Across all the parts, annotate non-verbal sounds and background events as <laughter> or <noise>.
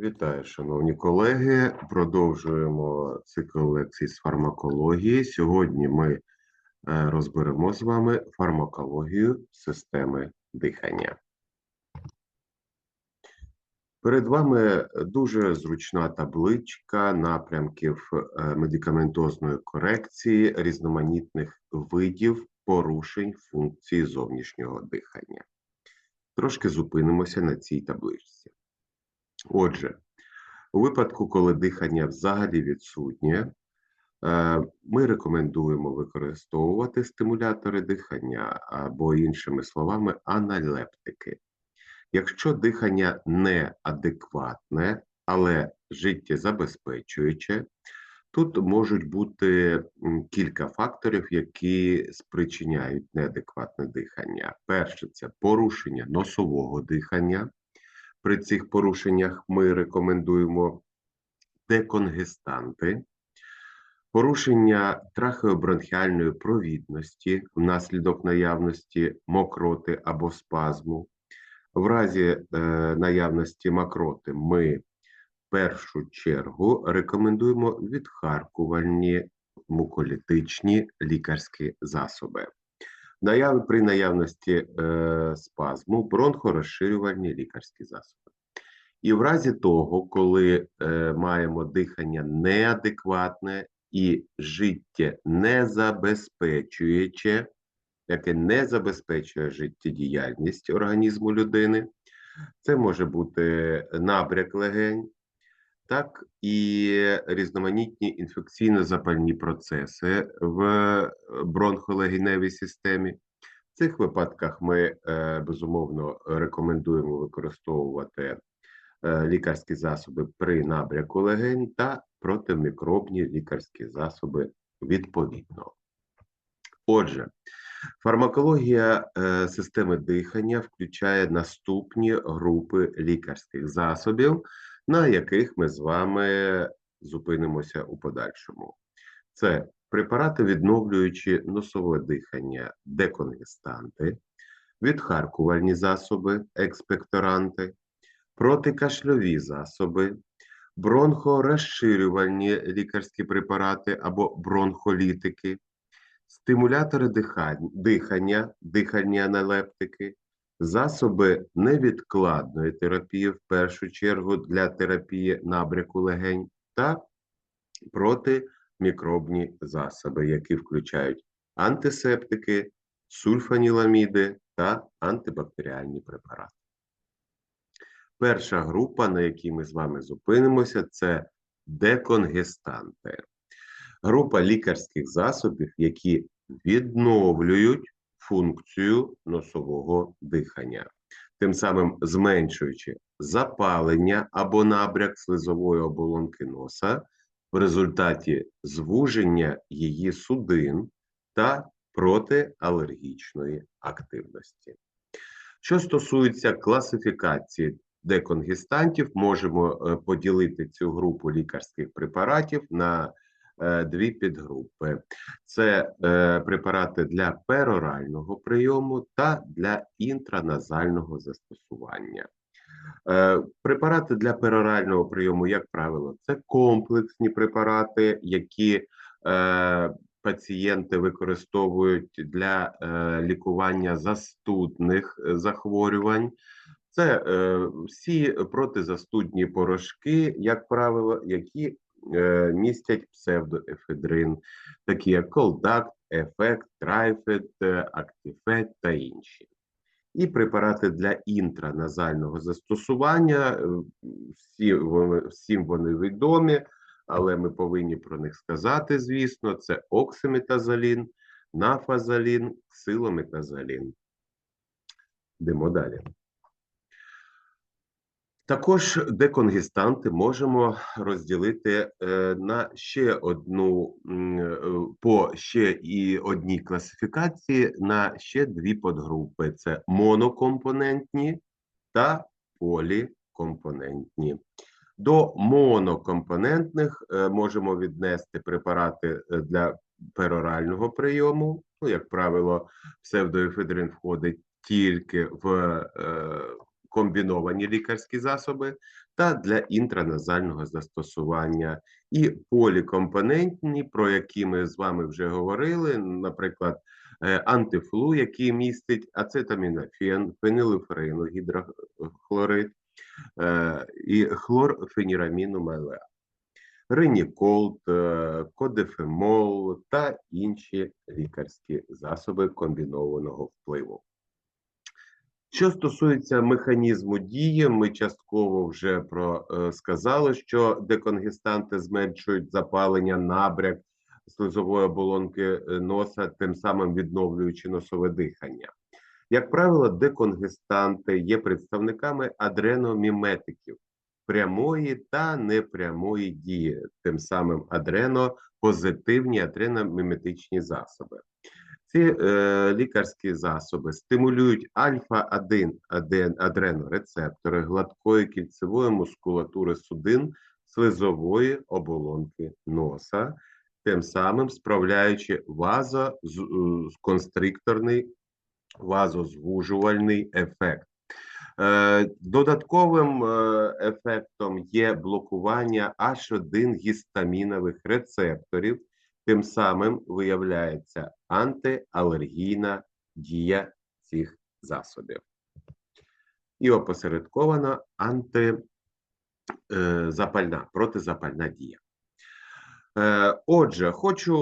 Вітаю, шановні колеги. Продовжуємо цикл лекцій з фармакології. Сьогодні ми е, розберемо з вами фармакологію системи дихання. Перед вами дуже зручна табличка напрямків е, медикаментозної корекції різноманітних видів порушень функції зовнішнього дихання. Трошки зупинимося на цій табличці. Отже, у випадку, коли дихання взагалі відсутнє, е, ми рекомендуємо використовувати стимулятори дихання або, іншими словами, аналептики. Якщо дихання неадекватне, але життєзабезпечуюче, тут можуть бути кілька факторів, які спричиняють неадекватне дихання. Перше це порушення носового дихання. При цих порушеннях ми рекомендуємо деконгестанти, порушення трахеобронхіальної провідності внаслідок наявності мокроти або спазму. В разі е, наявності мокроти ми в першу чергу рекомендуємо відхаркувальні муколітичні лікарські засоби. Наяв, при наявності е, спазму бронхорозширювальні лікарські засоби. І в разі того, коли е, маємо дихання неадекватне і життя не незабезпечуюче, яке не забезпечує життєдіяльність організму людини, це може бути набряк легень, так і різноманітні інфекційно-запальні процеси в бронхолегеневій системі. В цих випадках ми е, безумовно рекомендуємо використовувати е, лікарські засоби при набряку легень та протимікробні лікарські засоби відповідно. Отже, фармакологія е, системи дихання включає наступні групи лікарських засобів на яких ми з вами зупинимося у подальшому. Це препарати, відновлюючи носове дихання, деконгестанти, відхаркувальні засоби, експекторанти, протикашльові засоби, бронхорозширювальні лікарські препарати або бронхолітики, стимулятори дихання, дихальні аналептики, Засоби невідкладної терапії, в першу чергу для терапії набряку легень, та протимікробні засоби, які включають антисептики, сульфаніламіди та антибактеріальні препарати. Перша група, на якій ми з вами зупинимося, це деконгестанти. Група лікарських засобів, які відновлюють функцію носового дихання, тим самим зменшуючи запалення або набряк слизової оболонки носа в результаті звуження її судин та протиалергічної активності. Що стосується класифікації деконгестантів, можемо е, поділити цю групу лікарських препаратів на дві підгрупи: це е, препарати для перорального прийому та для інтраназального застосування. Е, препарати для перорального прийому, як правило, це комплексні препарати, які пацієнти використовують для лікування застудних захворювань. Це всі протизастудні порошки, як правило, які Е, містять псевдоефедрин, такі як колдакт, ефект, трайфет, актифет та інші. І препарати для інтраназального застосування, е, всі вони, всім вони відомі, але ми повинні про них сказати, звісно, це оксиметазолін, нафазолін, ксилометазолін. Йдемо далі. Також деконгестанти можемо розділити е, на ще одну е, по ще і одній класифікації на ще дві подгрупи: це монокомпонентні та полікомпонентні. До монокомпонентних е, можемо віднести препарати для перорального прийому. Ну, як правило, псевдоефедрин входить тільки в комбіновані лікарські засоби та для інтраназального застосування, і полікомпонентні, про які ми з вами вже говорили, наприклад, е, антифлу, який містить ацетамінофен, фенілефрину, гідрохлорид е, і хлорфеніраміну МЛА. Реніколд, е, кодефемол та інші лікарські засоби комбінованого впливу. Що стосується механізму дії, ми частково вже про е, сказали, що деконгестанти зменшують запалення, набряк слизової оболонки е, носа, тим самим відновлюючи носове дихання. Як правило, деконгестанти є представниками адреноміметиків прямої та непрямої дії, тим самим адренопозитивні адреноміметичні засоби. Ці е, лікарські засоби стимулюють альфа-1 адренорецептори гладкої кільцевої мускулатури судин слизової оболонки носа, тим самим справляючи вазоконстрикторний вазозвужувальний ефект. Е, Додатковим е, ефектом є блокування H1 гістамінових рецепторів, тим самим виявляється антиалергійна дія цих засобів. І опосередкована антизапальна, протизапальна дія. Е, Отже, хочу е,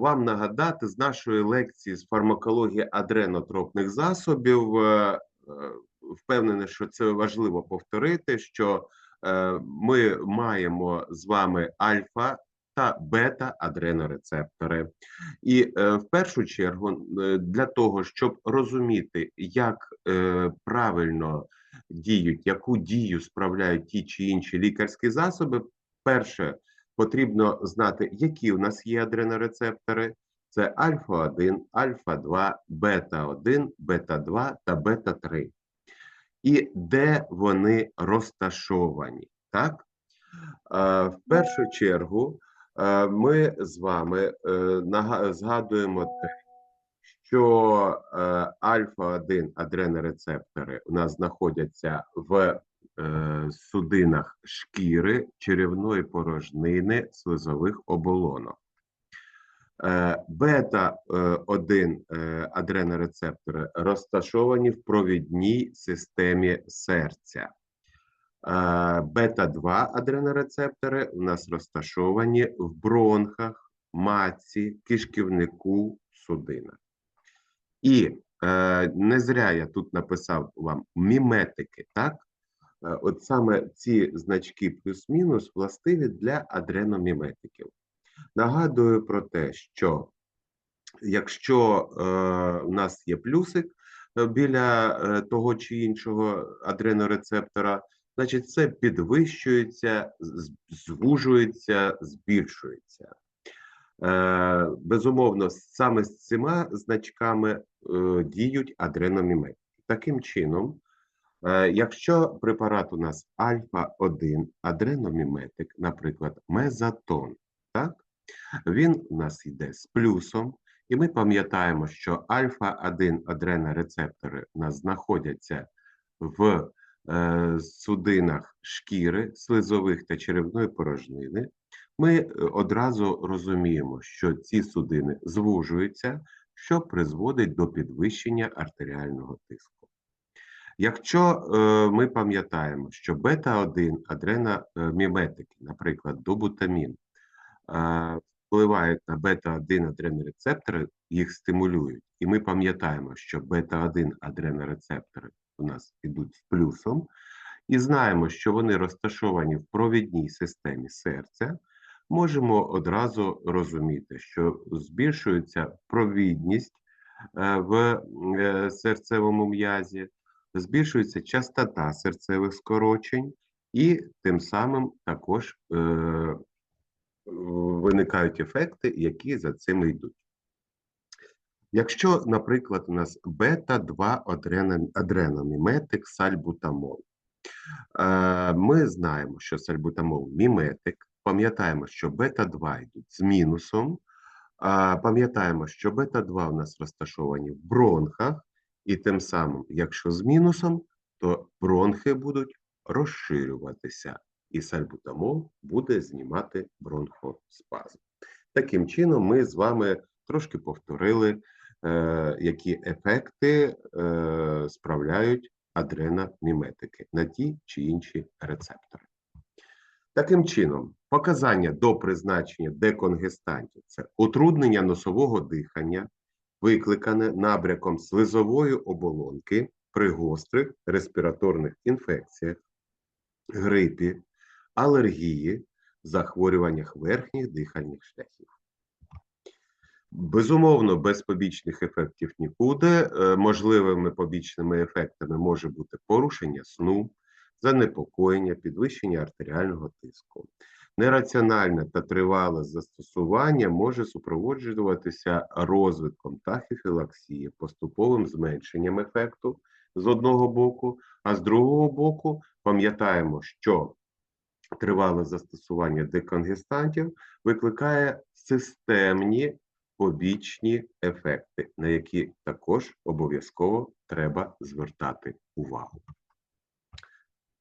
вам нагадати з нашої лекції з фармакології адренотропних засобів. е, е, Впевнений, що це важливо повторити, що е, ми маємо з вами альфа та бета-адренорецептори. І е, в першу чергу, е, для того, щоб розуміти, як е, правильно діють, яку дію справляють ті чи інші лікарські засоби, перше потрібно знати, які у нас є адренорецептори. Це альфа-1, альфа-2, бета-1, бета-2 та бета-3. І де вони розташовані, так? Е, В першу чергу ми з вами е, згадуємо те, що е, альфа-1 адренорецептори у нас знаходяться в е, судинах шкіри, черевної порожнини, слизових оболонок. Е, Бета-1 е, адренорецептори розташовані в провідній системі серця. Е, Бета-2 адренорецептори у нас розташовані в бронхах, матці, кишківнику, судинах. І е, не зря я тут написав вам міметики, так? Е, От саме ці значки плюс-мінус властиві для адреноміметиків. Нагадую про те, що якщо е, у нас є плюсик е, біля е, того чи іншого адренорецептора, значить це підвищується, звужується, збільшується. Е, безумовно, саме з цими значками е, діють адреноміметики. Таким чином, е, якщо препарат у нас альфа-1 адреноміметик, наприклад, мезатон, так, він у нас йде з плюсом, і ми пам'ятаємо, що альфа-1 адренорецептори у нас знаходяться в судинах шкіри, слизових та черевної порожнини. Ми е, одразу розуміємо, що ці судини звужуються, що призводить до підвищення артеріального тиску. Якщо е, ми пам'ятаємо, що бета-1 адреноміметики, наприклад, добутамін, е, впливають на бета-1 адренорецептори, їх стимулюють. І ми пам'ятаємо, що бета-1 адренорецептори у нас йдуть з плюсом, і знаємо, що вони розташовані в провідній системі серця, можемо одразу розуміти, що збільшується провідність е, в е, серцевому м'язі, збільшується частота серцевих скорочень, і тим самим також е, виникають ефекти, які за цим йдуть. Якщо, наприклад, у нас бета-2 адрено- адреноміметик сальбутамол, е, ми знаємо, що сальбутамол міметик, пам'ятаємо, що бета-2 йдуть з мінусом, пам'ятаємо, що бета-2 у нас розташовані в бронхах, і тим самим, якщо з мінусом, то бронхи будуть розширюватися, і сальбутамол буде знімати бронхоспазм. Таким чином, ми з вами трошки повторили, е, які ефекти е, справляють адреноміметики на ті чи інші рецептори. Таким чином, показання до призначення деконгестантів це утруднення носового дихання, викликане набряком слизової оболонки при гострих респіраторних інфекціях, грипі, алергії, захворюваннях верхніх дихальних шляхів. Безумовно, без побічних ефектів нікуди. Е, Можливими побічними ефектами може бути порушення сну, занепокоєння, підвищення артеріального тиску. Нераціональне та тривале застосування може супроводжуватися розвитком тахіфілаксії, поступовим зменшенням ефекту з одного боку, а з другого боку пам'ятаємо, що тривале застосування деконгестантів викликає системні побічні ефекти, на які також обов'язково треба звертати увагу.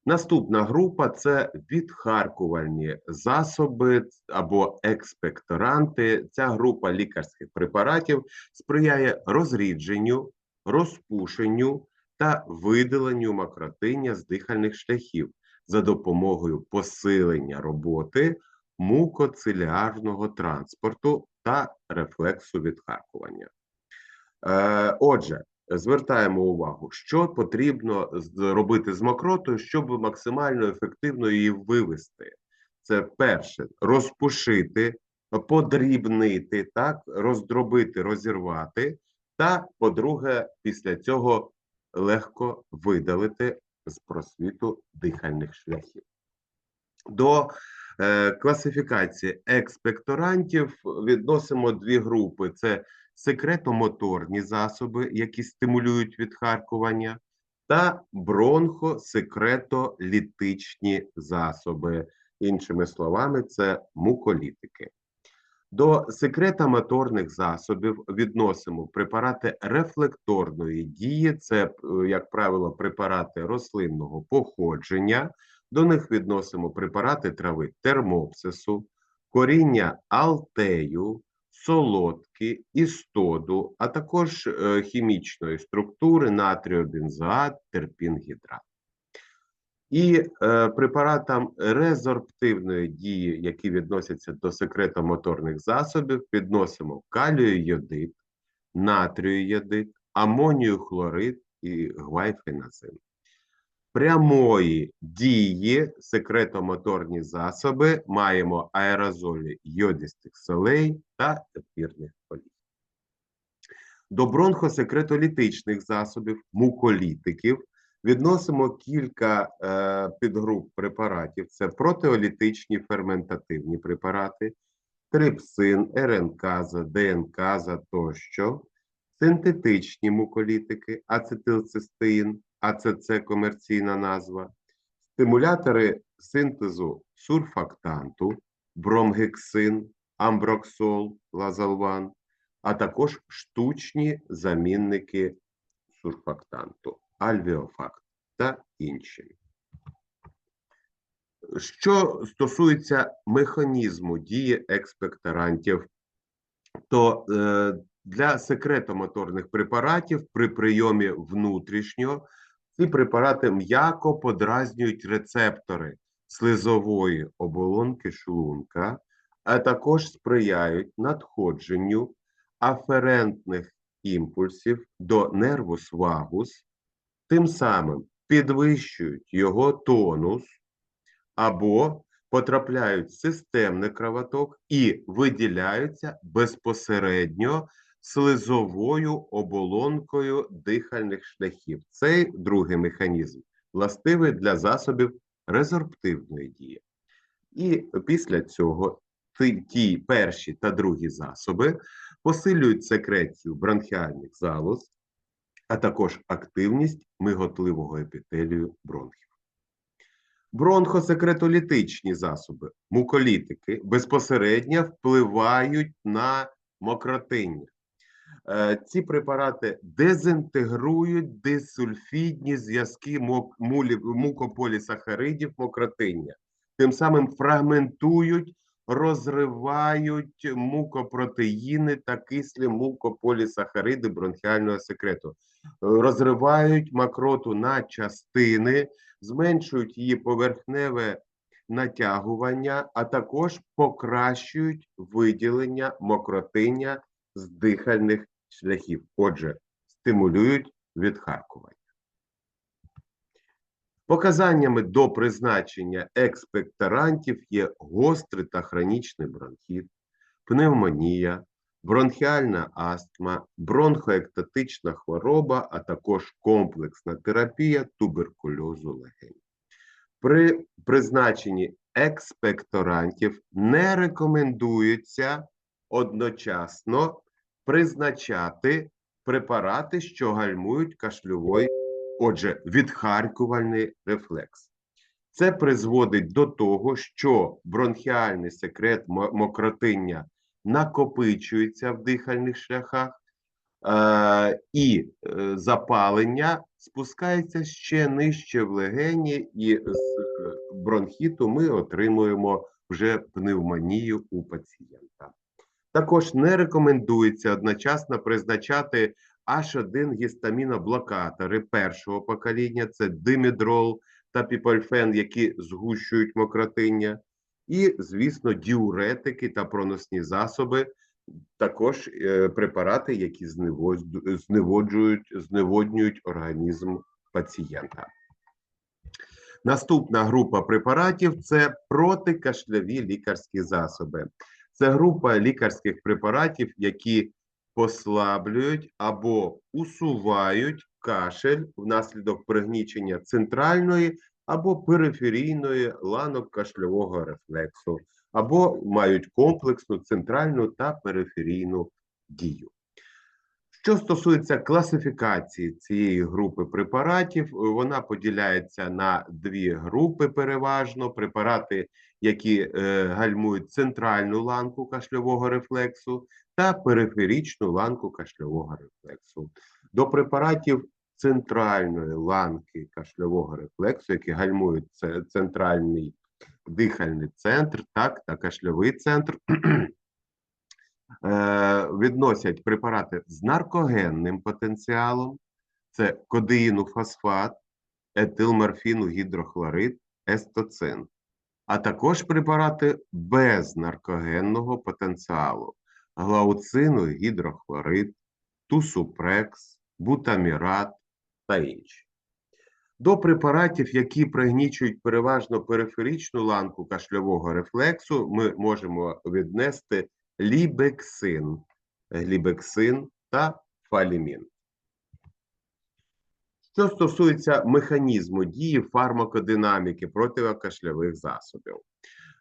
Наступна група це відхаркувальні засоби або експекторанти. Ця група лікарських препаратів сприяє розрідженню, розпушенню та видаленню макротиння з дихальних шляхів за допомогою посилення роботи мукоциліарного транспорту та рефлексу відхаркування. Е, Отже, звертаємо увагу, що потрібно зробити з мокротою, щоб максимально ефективно її вивести. Це перше розпушити, подрібнити, так, роздробити, розірвати, та, по-друге, після цього легко видалити з просвіту дихальних шляхів. До класифікації експекторантів відносимо дві групи: це секретомоторні засоби, які стимулюють відхаркування, та бронхосекретолітичні засоби. Іншими словами, це муколітики. До секретомоторних засобів відносимо препарати рефлекторної дії, це, е, як правило, препарати рослинного походження. До них відносимо препарати трави термопсису, коріння алтею, солодки, істоду, а також е, хімічної структури натріобензоат, терпінгідрат. І е, препаратам резорптивної дії, які відносяться до секретомоторних засобів, підносимо калію-йодит, натрію-йодит, амонію хлорид і гвайфеназин. Прямої дії секретомоторні засоби маємо аерозолі йодистих солей та ефірних олій. До бронхосекретолітичних засобів, муколітиків відносимо кілька е, підгруп препаратів: це протеолітичні ферментативні препарати, трипсин, РНКаза, ДНКаза тощо, синтетичні муколітики, ацетилцистеїн, АЦЦ комерційна назва, стимулятори синтезу сурфактанту, бромгексин, амброксол, лазалван, а також штучні замінники сурфактанту, альвіофакт та інші. Що стосується механізму дії експекторантів, то е, для секретомоторних препаратів при прийомі внутрішньо ці препарати м'яко подразнюють рецептори слизової оболонки шлунка, а також сприяють надходженню аферентних імпульсів до нервус вагус, тим самим підвищують його тонус або потрапляють в системний кровоток і виділяються безпосередньо слизовою оболонкою дихальних шляхів. Цей другий механізм властивий для засобів резорптивної дії. І після цього ті, перші та другі засоби посилюють секрецію бронхіальних залоз, а також активність миготливого епітелію бронхів. Бронхосекретолітичні засоби, муколітики безпосередньо впливають на мокротиння. Е, Ці препарати дезінтегрують дисульфідні зв'язки мукополісахаридів мокротиння, тим самим фрагментують, розривають мукопротеїни та кислі мукополісахариди бронхіального секрету, розривають макроту на частини, зменшують її поверхневе натягування, а також покращують виділення мокротиння з дихальних шляхів. Отже, стимулюють відхаркування. Показаннями до призначення експекторантів є гострий та хронічний бронхіт, пневмонія, бронхіальна астма, бронхоектатична хвороба, а також комплексна терапія туберкульозу легень. При призначенні експекторантів не рекомендується одночасно призначати препарати, що гальмують кашльовий, отже, відхаркувальний рефлекс. Це призводить до того, що бронхіальний секрет мокротиння накопичується в дихальних шляхах, е, і е, запалення спускається ще нижче в легені, і з е, бронхіту ми отримуємо вже пневмонію у пацієнта. Також не рекомендується одночасно призначати H1 гістаміноблокатори першого покоління, це димедрол та піпольфен, які згущують мокротиння, і, звісно, діуретики та проносні засоби, також е, препарати, які зневоджують, зневоднюють організм пацієнта. Наступна група препаратів це протикашляві лікарські засоби. Це група лікарських препаратів, які послаблюють або усувають кашель внаслідок пригнічення центральної або периферійної ланок кашльового рефлексу, або мають комплексну центральну та периферійну дію. Що стосується класифікації цієї групи препаратів, вона поділяється на дві групи переважно: препарати, які е, гальмують центральну ланку кашльового рефлексу, та периферічну ланку кашльового рефлексу. До препаратів центральної ланки кашльового рефлексу, які гальмують центральний дихальний центр, так, та кашльовий центр. <clears throat> е, Відносять препарати з наркогенним потенціалом, це кодеїну фосфат, етилморфіну гідрохлорид, естоцин, а також препарати без наркогенного потенціалу, глауцину гідрохлорид, тусупрекс, бутамірат та інші. До препаратів, які пригнічують переважно периферичну ланку кашльового рефлексу, ми можемо віднести лібексин, глібексин та фалімін. Що стосується механізму дії фармакодинаміки противокашльових засобів.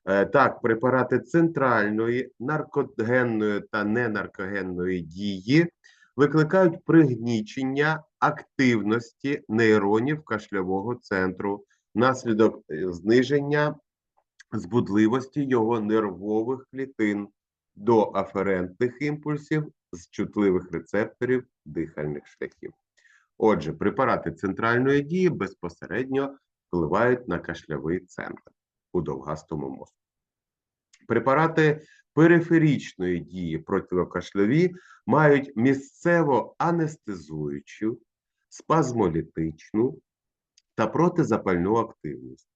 Е, Так, препарати центральної, наркогенної та ненаркогенної дії викликають пригнічення активності нейронів кашльового центру внаслідок е, зниження збудливості його нервових клітин до аферентних імпульсів з чутливих рецепторів дихальних шляхів. Отже, препарати центральної дії безпосередньо впливають на кашлявий центр у довгастому мозку. Препарати периферічної дії противокашльові мають місцево анестезуючу, спазмолітичну та протизапальну активність,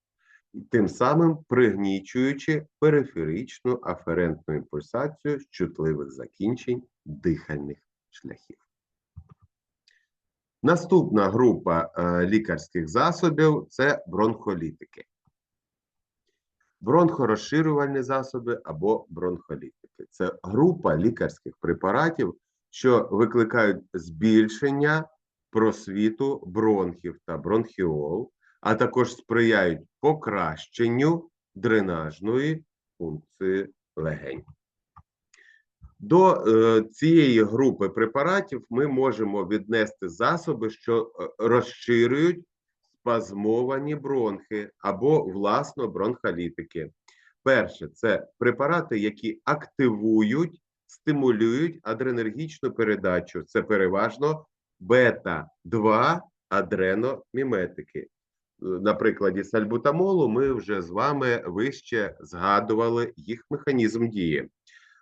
тим самим пригнічуючи периферичну аферентну імпульсацію з чутливих закінчень дихальних шляхів. Наступна група е, лікарських засобів це бронхолітики. Бронхорозширювальні засоби або бронхолітики. Це група лікарських препаратів, що викликають збільшення просвіту бронхів та бронхіол, а також сприяють покращенню дренажної функції легень. До е, цієї групи препаратів ми можемо віднести засоби, що е, розширюють спазмовані бронхи або власно бронхолітики. Перше це препарати, які активують стимулюють адренергічну передачу. Це переважно бета-2 адреноміметики. На прикладі сальбутамолу ми вже з вами вище згадували їх механізм дії.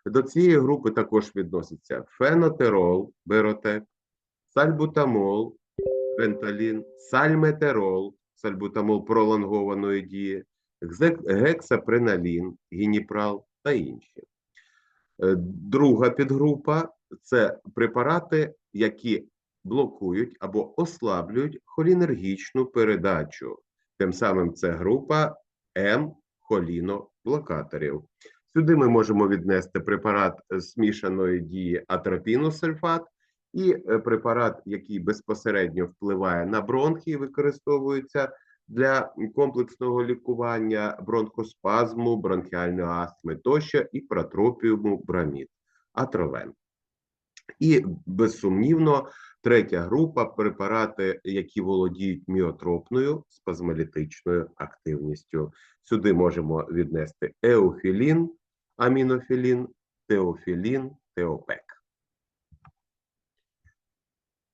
До цієї групи також відносяться фенотерол, беротек, сальбутамол, фенталін, сальметерол, сальбутамол пролонгованої дії, гексапреналін, гініпрал та інші. Е, Друга підгрупа це препарати, які блокують або ослаблюють холінергічну передачу. Тим самим це група М-холіноблокаторів. Сюди ми можемо віднести препарат е, змішаної дії атропіносульфат і е, препарат, який безпосередньо впливає на бронхи і використовується для комплексного лікування бронхоспазму, бронхіальної астми тощо і протропіуму брамід, атровен. І безсумнівно, третя група препарати, які володіють міотропною спазмолітичною активністю. Сюди можемо віднести еофілін, амінофілін, теофілін, теопек.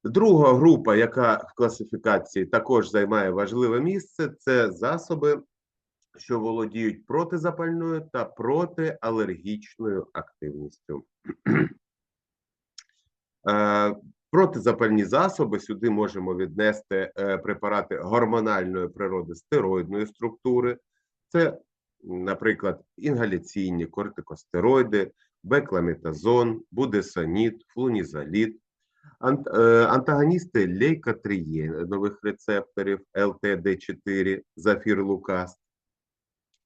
Друга група, яка в класифікації також займає важливе місце, це засоби, що володіють протизапальною та протиалергічною активністю. Е, Протизапальні засоби сюди можемо віднести е, препарати гормональної природи стероїдної структури. Це, наприклад, інгаляційні кортикостероїди, бекламетазон, будесоніт, флунізолід, Ант, е, антагоністи лейкотрієнових рецепторів ЛТД4, зафірлукаст,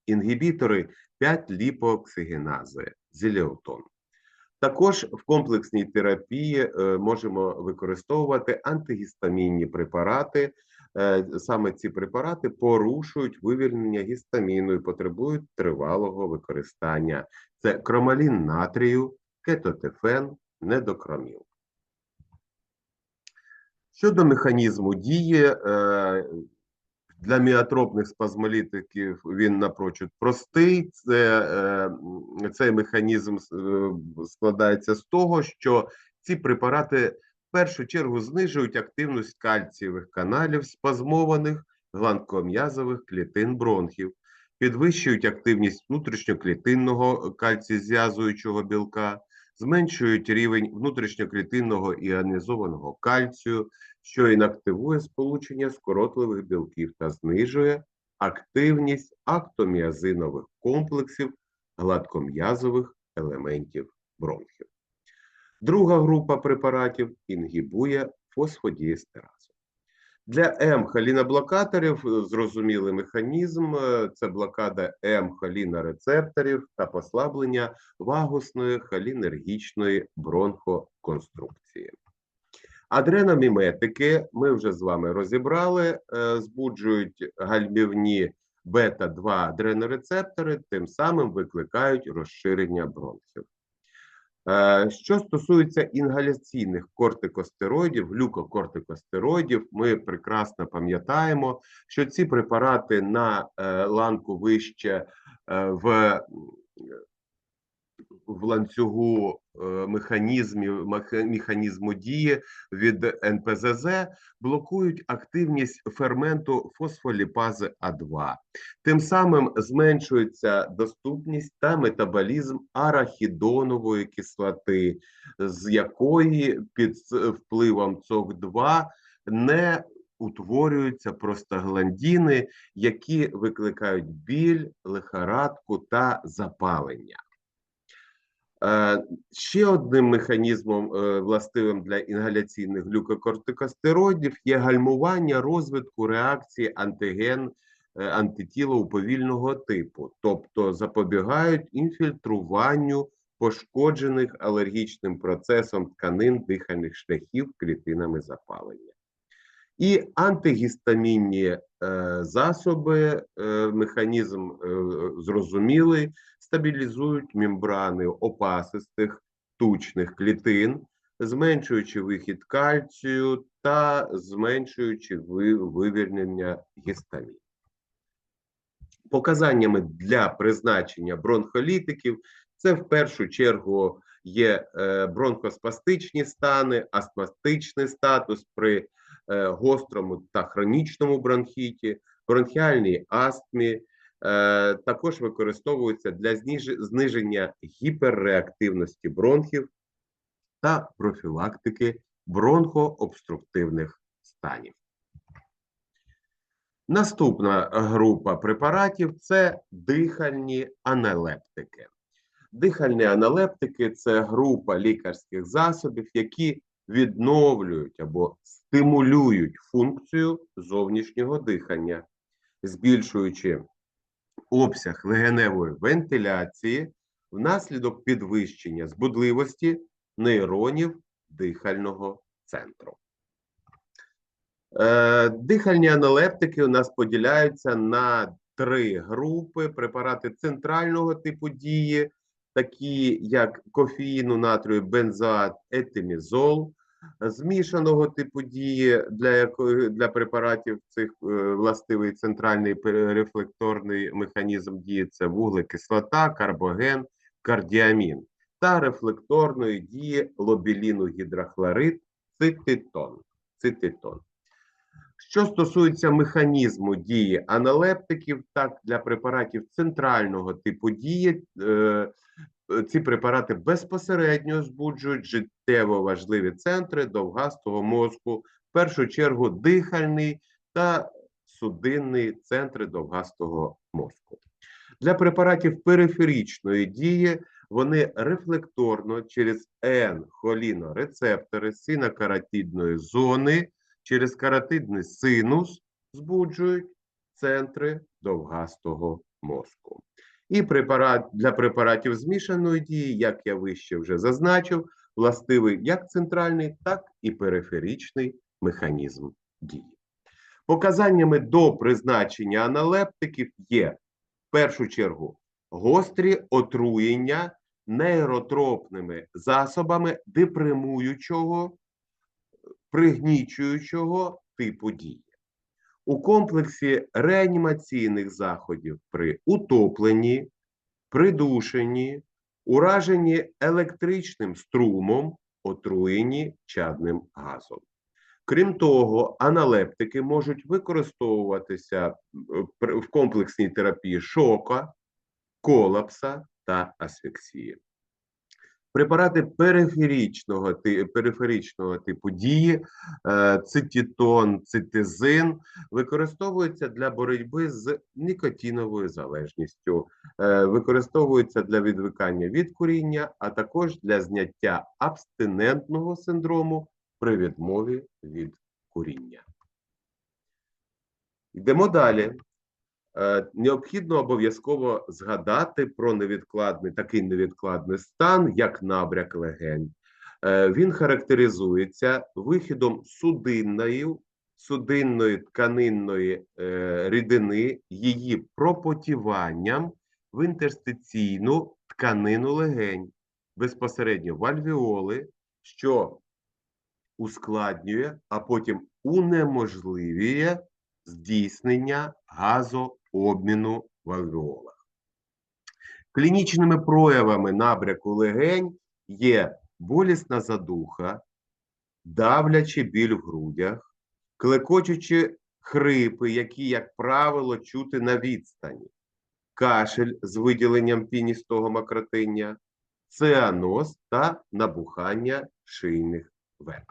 інгібітори 5-ліпооксигенази, зілеотон. Також в комплексній терапії е, можемо використовувати антигістамінні препарати. Е, Саме ці препарати порушують вивільнення гістаміну і потребують тривалого використання. Це кромалін натрію, кетотефен, недокроміл. Щодо механізму дії, е, для міотропних спазмолітиків він напрочуд простий. Це, е, цей механізм складається з того, що ці препарати першу чергу знижують активність кальцієвих каналів спазмованих гланком'язових клітин бронхів, підвищують активність внутрішньоклітинного кальцієз'язуючого білка, зменшують рівень внутрішньоклітинного іонізованого кальцію, що інактивує сполучення скоротливих білків та знижує активність актоміазинових комплексів гладком'язових елементів бронхів. Друга група препаратів інгібує фосфодіестеразу. Для М-холіноблокаторів е, зрозумілий механізм е, це блокада М-холінорецепторів та послаблення вагусної холінергічної бронхоконструкції. Адреноміметики ми вже з вами розібрали, е, збуджують гальмівні бета-2 адренорецептори, тим самим викликають розширення бронхів. Е, Що стосується інгаляційних кортикостероїдів, глюкокортикостероїдів, ми прекрасно пам'ятаємо, що ці препарати на е, ланку вище е, в в ланцюгу е, механізмів механізму дії від НПЗЗ блокують активність ферменту фосфоліпази А2. Тим самим зменшується доступність та метаболізм арахідонової кислоти, з якої під впливом ЦОК2 не утворюються простагландіни, які викликають біль, лихорадку та запалення. Е, Ще одним механізмом, е, властивим для інгаляційних глюкокортикостероїдів, є гальмування розвитку реакції антиген е, антитіла уповільного типу, тобто запобігають інфільтруванню пошкоджених алергічним процесом тканин дихальних шляхів клітинами запалення. І антигістамінні е, засоби, е, механізм е, зрозумілий, стабілізують мембрани опасистих тучних клітин, зменшуючи вихід кальцію та зменшуючи вивільнення гістаміну. Показаннями для призначення бронхолітиків це в першу чергу є бронхоспастичні стани, астматичний статус при гострому та хронічному бронхіті, бронхіальній астмі. Е, також використовуються для зниження гіперреактивності бронхів та профілактики бронхообструктивних станів. Наступна група препаратів це дихальні аналептики. Дихальні аналептики це група лікарських засобів, які відновлюють або стимулюють функцію зовнішнього дихання, збільшуючи обсяг легеневої вентиляції внаслідок підвищення збудливості нейронів дихального центру. Е, Дихальні аналептики у нас поділяються на три групи: препарати центрального типу дії, такі як кофеїну, натрію, бензоат, етимізол, змішаного типу дії, для для препаратів цих е, властивий центральний рефлекторний механізм дії це вуглекислота, карбоген, кардіамін та рефлекторної дії лобіліну гідрохлорид, цититон. цититон. Що стосується механізму дії аналептиків, так для препаратів центрального типу дії е, ці препарати безпосередньо збуджують життєво важливі центри довгастого мозку, в першу чергу дихальний та судинний центри довгастого мозку. Для препаратів периферічної дії вони рефлекторно через N-холінорецептори синокаратидної зони через каротидний синус збуджують центри довгастого мозку. І препарат для препаратів змішаної дії, як я вище вже зазначив, властивий як центральний, так і периферичний механізм дії. Показаннями до призначення аналептиків є в першу чергу гострі отруєння нейротропними засобами депримуючого пригнічуючого типу дії. У комплексі реанімаційних заходів при утопленні, придушенні, ураженні електричним струмом, отруєнні чадним газом. Крім того, аналептики можуть використовуватися е, в комплексній терапії шока, колапса та асфіксії. Препарати периферичного, ти- периферичного типу дії, е, цитітон, цитизин, використовуються для боротьби з нікотиновою залежністю, е, використовуються для відвикання від куріння, а також для зняття абстинентного синдрому при відмові від куріння. Йдемо далі. Е, Необхідно обов'язково згадати про невідкладний такий невідкладний стан, як набряк легень. Е, Він характеризується вихідом судинної, судинної тканинної е, рідини, її пропотіванням в інтерстиційну тканину легень, безпосередньо в альвеоли, що ускладнює, а потім унеможливіє здійснення газообміну в альвеолах. Клінічними проявами набряку легень є болісна задуха, давлячий біль в грудях, клекочучі хрипи, які, як правило, чути на відстані, кашель з виділенням піністого макротиння, цианоз та набухання шийних вен.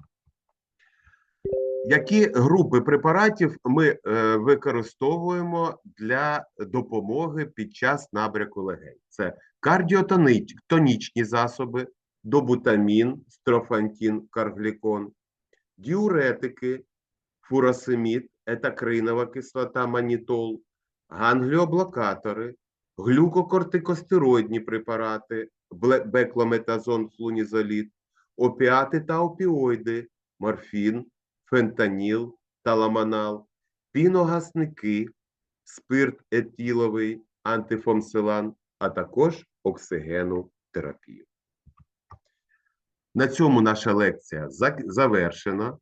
Які групи препаратів ми е, використовуємо для допомоги під час набряку легень? Це кардіотонічні засоби, добутамін, строфантін, карглікон, діуретики, фуросемід, етакринова кислота, манітол, гангліоблокатори, глюкокортикостероїдні препарати, беклометазон, флунізолід, опіати та опіоїди, морфін, фентаніл, таламанал, піногасники, спирт етиловий, антифомсилан, а також оксигену терапію. На цьому наша лекція завершена.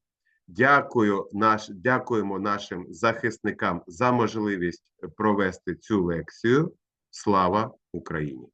Дякую наш, дякуємо нашим захисникам за можливість провести цю лекцію. Слава Україні!